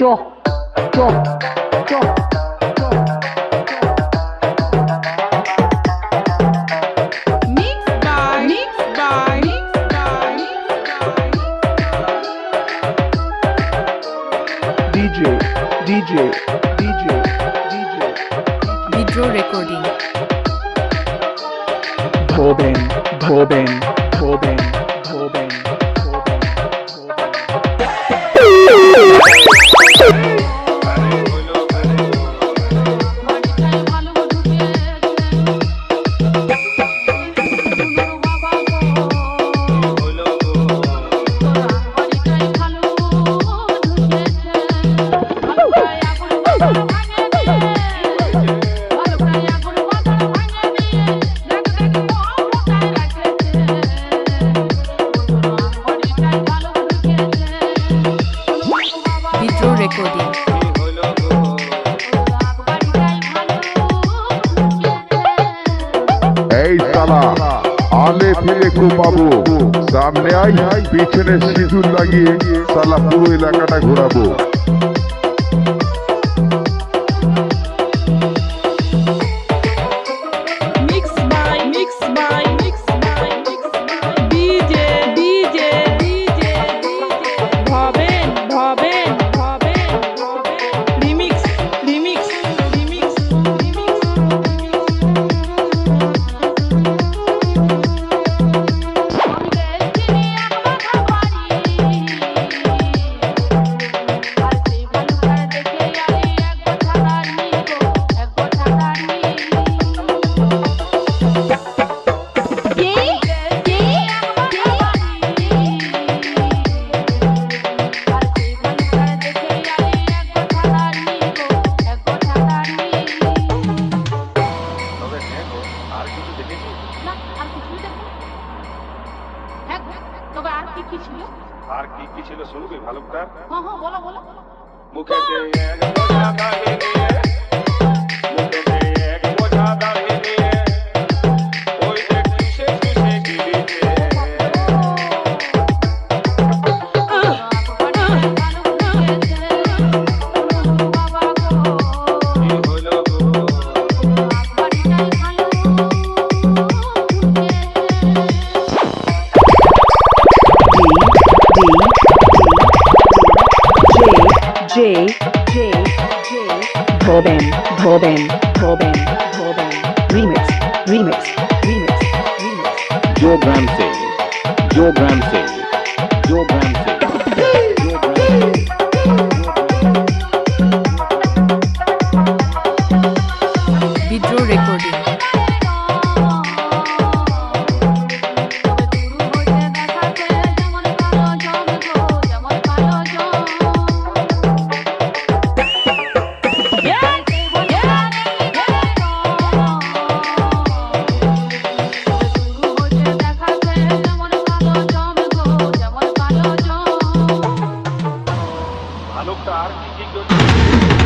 চ চ চ Mixed by Mixed by Mixed by DJ DJ DJ DJ Video recording. ধোবেন ধোবেন ধোবেন আলে পাবো। সামনে আই পিছনে সিঁদুর লাগিয়ে সালা পুরো এলাকাটা ঘোরাবো। না আর কিছুই দেখো হ্যাঁ তবে আর কি কি ছিল? আর কি কি ছিল শুনবি ভালুকটা? হ্যাঁ হ্যাঁ বলো বলো। মুখে এক J J J Robin Robin Remix Remix Remix Remix Joe Gram Joe Gram Joe Gram Alucard, que